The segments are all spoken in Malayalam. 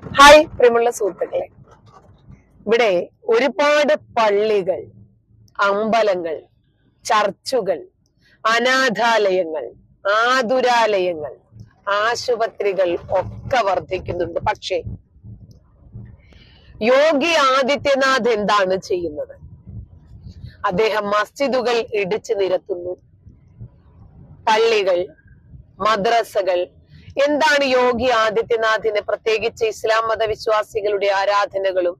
ഹായ് പ്രിയമുള്ള സുഹൃത്തുക്കളെ. ഇവിടെ ഒരുപാട് പള്ളികൾ അമ്പലങ്ങൾ ചർച്ചുകൾ അനാഥാലയങ്ങൾ ആതുരാലയങ്ങൾ ആശുപത്രികൾ ഒക്കെ വർദ്ധിക്കുന്നുണ്ട് പക്ഷേ യോഗി ആദിത്യനാഥ് എന്താണ് ചെയ്യുന്നത്? അദ്ദേഹം മസ്ജിദുകൾ ഇടിച്ചു നിരത്തുന്നു. പള്ളികൾ മദ്രസകൾ എന്താണ് യോഗി ആദിത്യനാഥിന് പ്രത്യേകിച്ച് ഇസ്ലാം മതവിശ്വാസികളുടെ ആരാധനകളും?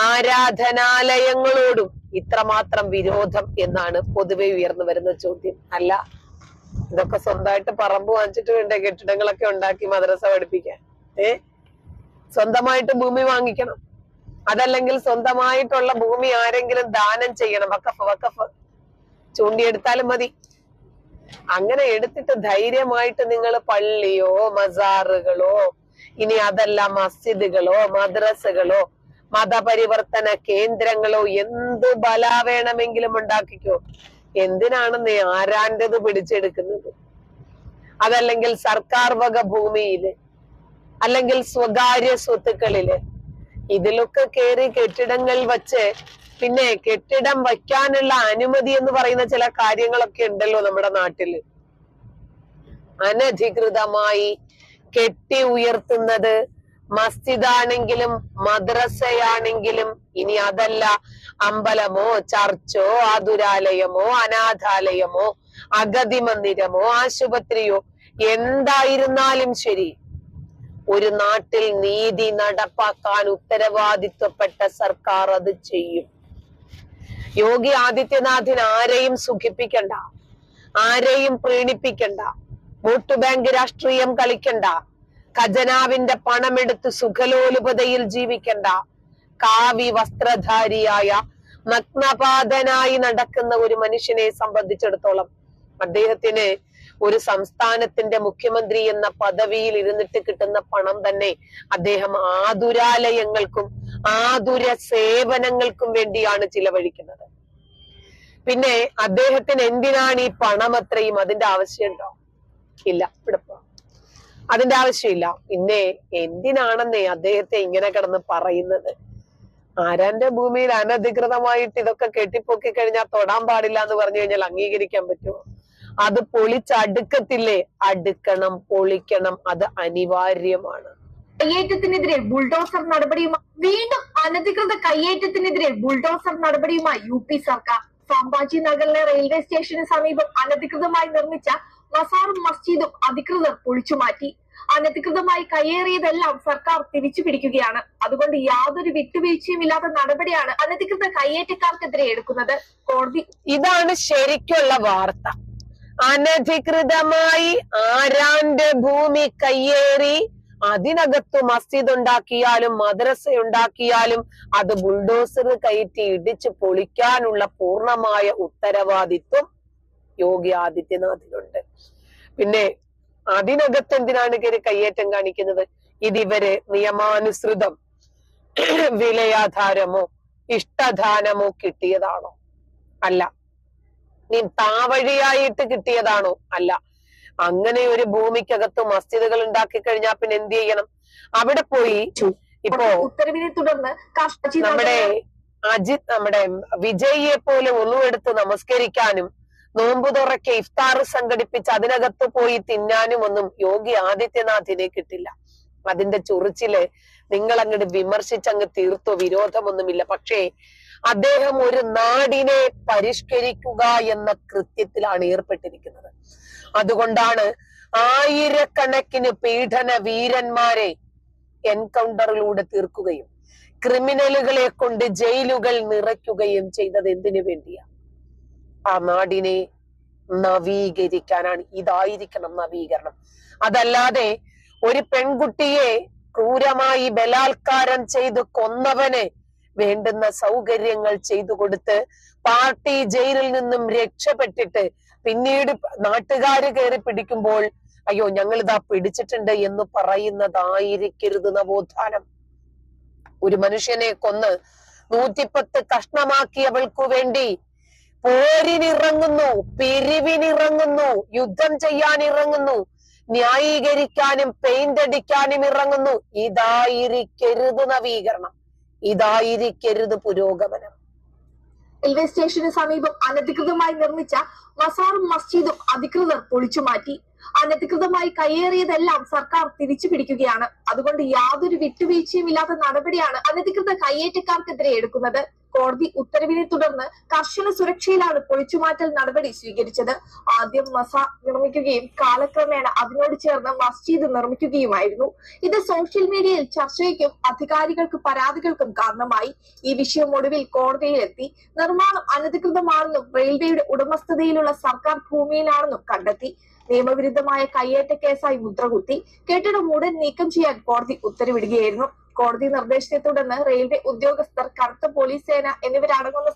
ആരാധനാലയങ്ങളോടും ഇത്രമാത്രം വിരോധം എന്നാണ് പൊതുവെ ഉയർന്നു വരുന്ന ചോദ്യം. അല്ല ഇതൊക്കെ സ്വന്തമായിട്ട് പറമ്പ് വാങ്ങിച്ചിട്ട് വേണ്ട? കെട്ടിടങ്ങളൊക്കെ ഉണ്ടാക്കി മദ്രസ പഠിപ്പിക്കാൻ. ഏ? സ്വന്തമായിട്ട് ഭൂമി വാങ്ങിക്കണം. അതല്ലെങ്കിൽ സ്വന്തമായിട്ടുള്ള ഭൂമി ആരെങ്കിലും ദാനം ചെയ്യണം. വക്കഫ് വക്കഫ് ചൂണ്ടിയെടുത്താലും മതി. അങ്ങനെ എടുത്തിട്ട് ധൈര്യമായിട്ട് നിങ്ങൾ പള്ളിയോ മസാറുകളോ ഇനി അതല്ല മസ്ജിദുകളോ മദ്രസകളോ മതപരിവർത്തന കേന്ദ്രങ്ങളോ എന്ത് ബല വേണമെങ്കിലും ഉണ്ടാക്കിക്കോ. എന്തിനാണ് നീ ആരാന്റത് പിടിച്ചെടുക്കുന്നത്? അതല്ലെങ്കിൽ സർക്കാർ വക ഭൂമിയിൽ അല്ലെങ്കിൽ സ്വകാര്യ സ്വത്തുക്കളിൽ ഇതിലൊക്കെ കയറി കെട്ടിടങ്ങൾ വച്ച് പിന്നെ കെട്ടിടം വയ്ക്കാനുള്ള അനുമതി എന്ന് പറയുന്ന ചില കാര്യങ്ങളൊക്കെ ഉണ്ടല്ലോ നമ്മുടെ നാട്ടിൽ അനധികൃതമായി കെട്ടി ഉയർത്തുന്നത് മസ്ജിദാണെങ്കിലും മദ്രസയാണെങ്കിലും ഇനി അതല്ല അമ്പലമോ ചർച്ചോ ആതുരാലയമോ അനാഥാലയമോ അഗതി മന്ദിരമോ ആശുപത്രിയോ എന്തായിരുന്നാലും ശരി. ഒരു നാട്ടിൽ നീതി നടപ്പാക്കാൻ ഉത്തരവാദിത്വപ്പെട്ട സർക്കാർ അത് ചെയ്യും. യോഗി ആദിത്യനാഥിന് ആരെയും സുഖിപ്പിക്കണ്ട. ആരെയും പ്രീണിപ്പിക്കണ്ട. വോട്ട് ബാങ്ക് രാഷ്ട്രീയം കളിക്കണ്ട. ഖജനാവിന്റെ പണമെടുത്ത് സുഖലോലുപതയിൽ ജീവിക്കണ്ട. കാവി വസ്ത്രധാരിയായ നഗ്നപാതനായി നടക്കുന്ന ഒരു മനുഷ്യനെ സംബന്ധിച്ചിടത്തോളം അദ്ദേഹത്തിന് ഒരു സംസ്ഥാനത്തിന്റെ മുഖ്യമന്ത്രി എന്ന പദവിയിൽ ഇരുന്നിട്ട് കിട്ടുന്ന പണം തന്നെ അദ്ദേഹം ആതുരാലയങ്ങൾക്കും ആതുര സേവനങ്ങൾക്കും വേണ്ടിയാണ് ചിലവഴിക്കുന്നത്. പിന്നെ അദ്ദേഹത്തിന് എന്തിനാണ് ഈ പണം അത്രയും? അതിന്റെ ആവശ്യമുണ്ടോ ഇല്ല ഇവിടെ അതിന്റെ ആവശ്യമില്ല. പിന്നെ എന്തിനാണെന്നേ അദ്ദേഹത്തെ ഇങ്ങനെ കിടന്ന് പറയുന്നത്? ആരാന്റെ ഭൂമിയിൽ അനധികൃതമായിട്ട് ഇതൊക്കെ കെട്ടിപ്പൊക്കി കഴിഞ്ഞാൽ തൊടാൻ പാടില്ല എന്ന് പറഞ്ഞു കഴിഞ്ഞാൽ അംഗീകരിക്കാൻ പറ്റുമോ? അത് പൊളിച്ചടുക്കത്തില്ലേ? അടുക്കണം പൊളിക്കണം. അത് അനിവാര്യമാണ്. കയ്യേറ്റത്തിനെതിരെ ബുൾഡോസർ നടപടിയുമായി വീണ്ടും അനധികൃത കയ്യേറ്റത്തിനെതിരെ ബുൾഡോസർ നടപടിയുമായി യു പി സർക്കാർ. സംഭാജി നഗറിലെ റെയിൽവേ സ്റ്റേഷന് സമീപം അനധികൃതമായി നിർമ്മിച്ച മസാറും മസ്ജിദും അധികൃതർ പൊളിച്ചുമാറ്റി. അനധികൃതമായി കയ്യേറിയതെല്ലാം സർക്കാർ തിരിച്ചു പിടിക്കുകയാണ് അതുകൊണ്ട് യാതൊരു വിട്ടുവീഴ്ചയും ഇല്ലാത്ത നടപടിയാണ് അനധികൃത കയ്യേറ്റക്കാർക്കെതിരെ എടുക്കുന്നത്. കോടതി ഇതാണ് ശരിക്കുള്ള വാർത്ത. അനധികൃതമായി ആരാന്റെ ഭൂമി കയ്യേറി അതിനകത്ത് മസ്ജിദ് ഉണ്ടാക്കിയാലും മദ്രസ ഉണ്ടാക്കിയാലും അത് ബുൾഡോസർ കയറ്റി ഇടിച്ച് പൊളിക്കാനുള്ള പൂർണമായ ഉത്തരവാദിത്വം യോഗി ആദിത്യനാഥിനുണ്ട്. പിന്നെ അതിനകത്ത് എന്തിനാണ് കയറി കയ്യേറ്റം കാണിക്കുന്നത്? ഇതിവര് നിയമാനുസൃതം വിലയാധാരമോ ഇഷ്ടദാനമോ കിട്ടിയതാണോ? അല്ല. നീ താവഴിയായിട്ട് കിട്ടിയതാണോ? അല്ല. അങ്ങനെ ഒരു ഭൂമിക്കകത്ത് മസ്ജിദുകൾ ഉണ്ടാക്കി കഴിഞ്ഞാൽ പിന്നെ എന്ത് ചെയ്യണം? അവിടെ പോയി ഇപ്പോ ഉത്തരവിനെ തുടർന്ന് നമ്മുടെ അജിത് നമ്മുടെ വിജയിയെ പോലെ ഒന്നുമെടുത്ത് നമസ്കരിക്കാനും നോമ്പു തുറക്കെ ഇഫ്താർ സംഘടിപ്പിച്ച് അതിനകത്ത് പോയി തിന്നാനും ഒന്നും യോഗി ആദിത്യനാഥിനെ കിട്ടില്ല. അതിന്റെ ചൊറിച്ചിൽ നിങ്ങൾ അങ്ങോട്ട് വിമർശിച്ചങ്ങ് തീർത്തോ? വിരോധമൊന്നുമില്ല. പക്ഷേ അദ്ദേഹം ഒരു നാടിനെ പരിഷ്കരിക്കുക എന്ന കൃത്യത്തിലാണ് ഏർപ്പെട്ടിരിക്കുന്നത്. അതുകൊണ്ടാണ് ആയിരക്കണക്കിന് പീഡന വീരന്മാരെ എൻകൗണ്ടറിലൂടെ തീർക്കുകയും ക്രിമിനലുകളെ കൊണ്ട് ജയിലുകൾ നിറയ്ക്കുകയും ചെയ്തത് എന്തിനു വേണ്ടിയാ? ആ നാടിനെ നവീകരിക്കാനാണ്. ഇതായിരിക്കണം നവീകരണം. അതല്ലാതെ ഒരു പെൺകുട്ടിയെ ക്രൂരമായി ബലാത്കാരം ചെയ്ത് കൊന്നവന് വേണ്ടുന്ന സൗകര്യങ്ങൾ ചെയ്തു കൊടുത്ത് പാർട്ടി ജയിലിൽ നിന്നും രക്ഷപ്പെട്ടിട്ട് പിന്നീട് നാട്ടുകാര് കയറി പിടിക്കുമ്പോൾ അയ്യോ ഞങ്ങൾ ഇതാ പിടിച്ചിട്ടുണ്ട് എന്ന് പറയുന്നതായിരിക്കരുത് നവോത്ഥാനം. ഒരു മനുഷ്യനെ കൊന്ന് നൂറ്റിപ്പത്ത് കഷ്ണമാക്കിയവൾക്കു വേണ്ടി പോരിനിറങ്ങുന്നു പിരിവിനിറങ്ങുന്നു യുദ്ധം ചെയ്യാൻ ഇറങ്ങുന്നു ന്യായീകരിക്കാനും പെയിന്റ് അടിക്കാനും ഇറങ്ങുന്നു. ഇതായിരിക്കരുത് നവീകരണം. ഇതായിരിക്കരുത് പുരോഗമനം. റെയിൽവേ സ്റ്റേഷന് സമീപം അനധികൃതമായി നിർമ്മിച്ച മസാറും മസ്ജിദും അധികൃതർ പൊളിച്ചു മാറ്റി. അനധികൃതമായി കയ്യേറിയതെല്ലാം സർക്കാർ തിരിച്ചു പിടിക്കുകയാണ്. അതുകൊണ്ട് യാതൊരു വിട്ടുവീഴ്ചയും ഇല്ലാത്ത നടപടിയാണ് അനധികൃത കയ്യേറ്റക്കാർക്കെതിരെ എടുക്കുന്നത്. കോടതി ഉത്തരവിനെ തുടർന്ന് കർശന സുരക്ഷയിലാണ് പൊളിച്ചുമാറ്റൽ നടപടി സ്വീകരിച്ചത്. ആദ്യം മസ നിർമ്മിക്കുകയും കാലക്രമേണ അതിനോട് ചേർന്ന് മസ്ജിദ് നിർമ്മിക്കുകയുമായിരുന്നു. ഇത് സോഷ്യൽ മീഡിയയിൽ ചർച്ചയ്ക്കും അധികാരികൾക്ക് പരാതികൾക്കും കാരണമായി. ഈ വിഷയം ഒടുവിൽ കോടതിയിലെത്തി. നിർമ്മാണം അനധികൃതമാണെന്നും റെയിൽവേയുടെ ഉടമസ്ഥതയിലുള്ള സർക്കാർ ഭൂമിയിലാണെന്നും കണ്ടെത്തി. നിയമവിരുദ്ധമായ കയ്യേറ്റ കേസായി മുദ്രകുത്തി. കെട്ടിടം ഉടൻ നീക്കം ചെയ്യാൻ കോടതി ഉത്തരവിടുകയായിരുന്നു. കോടതി നിർദ്ദേശത്തെ തുടർന്ന് റെയിൽവേ ഉദ്യോഗസ്ഥർ കറുത്ത പോലീസ് സേന എന്നിവരടങ്ങുന്ന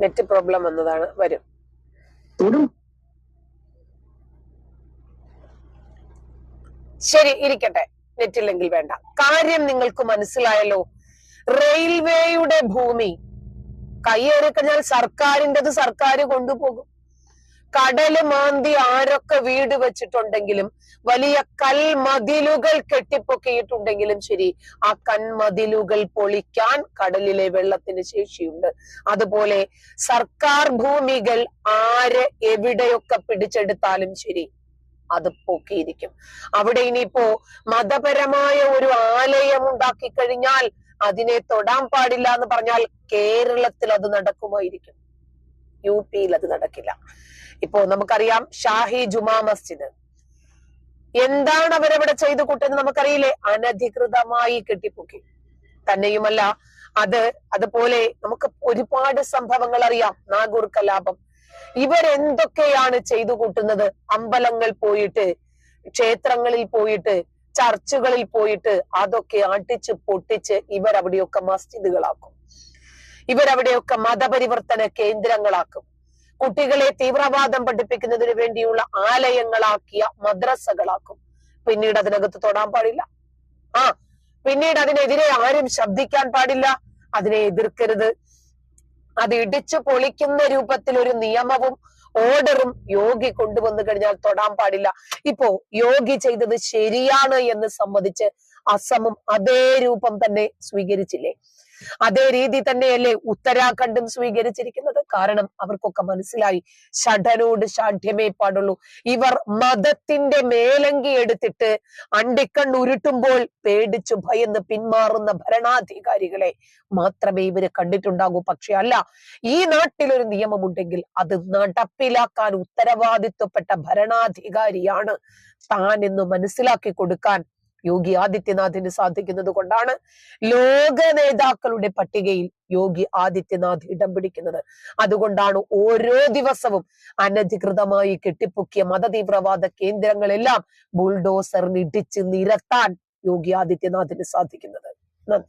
നെറ്റ് പ്രോബ്ലം വന്നതാണ്. വരും. ശരി ഇരിക്കട്ടെ. നെറ്റില്ലെങ്കിൽ വേണ്ട. കാര്യം നിങ്ങൾക്ക് മനസ്സിലായല്ലോ. റെയിൽവേയുടെ ഭൂമി കയ്യേറി കഴിഞ്ഞാൽ സർക്കാരിന്റെത് സർക്കാർ കൊണ്ടുപോകും. കടൽ മാന്തി ആരൊക്കെ വീട് വെച്ചിട്ടുണ്ടെങ്കിലും വലിയ കൽമതിലുകൾ കെട്ടിപ്പൊക്കിയിട്ടുണ്ടെങ്കിലും ശരി ആ കൺമതിലുകൾ പൊളിക്കാൻ കടലിലെ വെള്ളത്തിന് ശേഷിയുണ്ട്. അതുപോലെ സർക്കാർ ഭൂമികൾ ആര് എവിടെയൊക്കെ പിടിച്ചെടുത്താലും ശരി അത് പൊക്കിയിരിക്കും. അവിടെ ഇനിയിപ്പോ മതപരമായ ഒരു ആലയം ഉണ്ടാക്കി കഴിഞ്ഞാൽ അതിനെ തൊടാൻ പാടില്ല എന്ന് പറഞ്ഞാൽ കേരളത്തിൽ അത് നടക്കുമായിരിക്കും. യു പിയിൽ അത് നടക്കില്ല. ഇപ്പോ നമുക്കറിയാം ഷാഹി ജുമാ മസ്ജിദ്. എന്താണ് അവരവിടെ ചെയ്തു കൂട്ടെന്ന് നമുക്കറിയില്ലേ? അനധികൃതമായി കെട്ടിപ്പൊക്കി. തന്നെയുമല്ല അത് അതുപോലെ നമുക്ക് ഒരുപാട് സംഭവങ്ങൾ അറിയാം നാഗൂർ കലാപം. ഇവരെന്തൊക്കെയാണ് ചെയ്തു കൂട്ടുന്നത്? അമ്പലങ്ങൾ പോയിട്ട് ക്ഷേത്രങ്ങളിൽ പോയിട്ട് ചർച്ചുകളിൽ പോയിട്ട് അതൊക്കെ അടിച്ച് പൊട്ടിച്ച് ഇവരവിടെയൊക്കെ മസ്ജിദുകളാക്കും. ഇവരവിടെയൊക്കെ മതപരിവർത്തന കേന്ദ്രങ്ങളാക്കും. കുട്ടികളെ തീവ്രവാദം പഠിപ്പിക്കുന്നതിന് വേണ്ടിയുള്ള ആലയങ്ങളാക്കിയ മദ്രസകളാക്കും. പിന്നീട് അതിനകത്ത് തൊടാൻ പാടില്ല. ആ പിന്നീട് അതിനെതിരെ ആരും ശബ്ദിക്കാൻ പാടില്ല. അതിനെ എതിർക്കരുത്. അത് ഇടിച്ചു പൊളിക്കുന്ന രൂപത്തിൽ ഒരു നിയമവും ഓർഡറും യോഗി കൊണ്ടുവന്നു കഴിഞ്ഞാൽ തൊടാൻ പാടില്ല. ഇപ്പോ യോഗി ചെയ്തത് ശരിയാണ് എന്ന് സമ്മതിച്ച് അസമും അതേ രൂപം തന്നെ സ്വീകരിച്ചില്ലേ? അതേ രീതി തന്നെയല്ലേ ഉത്തരാഖണ്ഡും സ്വീകരിച്ചിരിക്കുന്നത്? കാരണം അവർക്കൊക്കെ മനസ്സിലായി ഷഠനോട് ഷാഠ്യമേ പാടുള്ളൂ. ഇവർ മതത്തിന്റെ മേലങ്കി എടുത്തിട്ട് അണ്ടിക്കണ്ണ് ഉരുട്ടുമ്പോൾ പേടിച്ചു ഭയന്ന് പിന്മാറുന്ന ഭരണാധികാരികളെ മാത്രമേ ഇവർ കണ്ടിട്ടുണ്ടാകൂ. പക്ഷെ അല്ല ഈ നാട്ടിൽ ഒരു നിയമമുണ്ടെങ്കിൽ അത് നടപ്പിലാക്കാൻ ഉത്തരവാദിത്വപ്പെട്ട ഭരണാധികാരിയാണ് താൻ എന്ന് മനസ്സിലാക്കി കൊടുക്കാൻ യോഗി ആദിത്യനാഥിന് സാധിക്കുന്നത് കൊണ്ടാണ്. ലോക നേതാക്കളുടെ പട്ടികയിൽ യോഗി ആദിത്യനാഥ് ഇടം പിടിക്കുന്നത്. അതുകൊണ്ടാണ് ഓരോ ദിവസവും അനധികൃതമായി കെട്ടിപ്പൊക്കിയ മതതീവ്രവാദ കേന്ദ്രങ്ങളെല്ലാം ബുൾഡോസറിന് ഇടിച്ച് നിരത്താൻ യോഗി ആദിത്യനാഥിന് സാധിക്കുന്നത്. നന്ദി.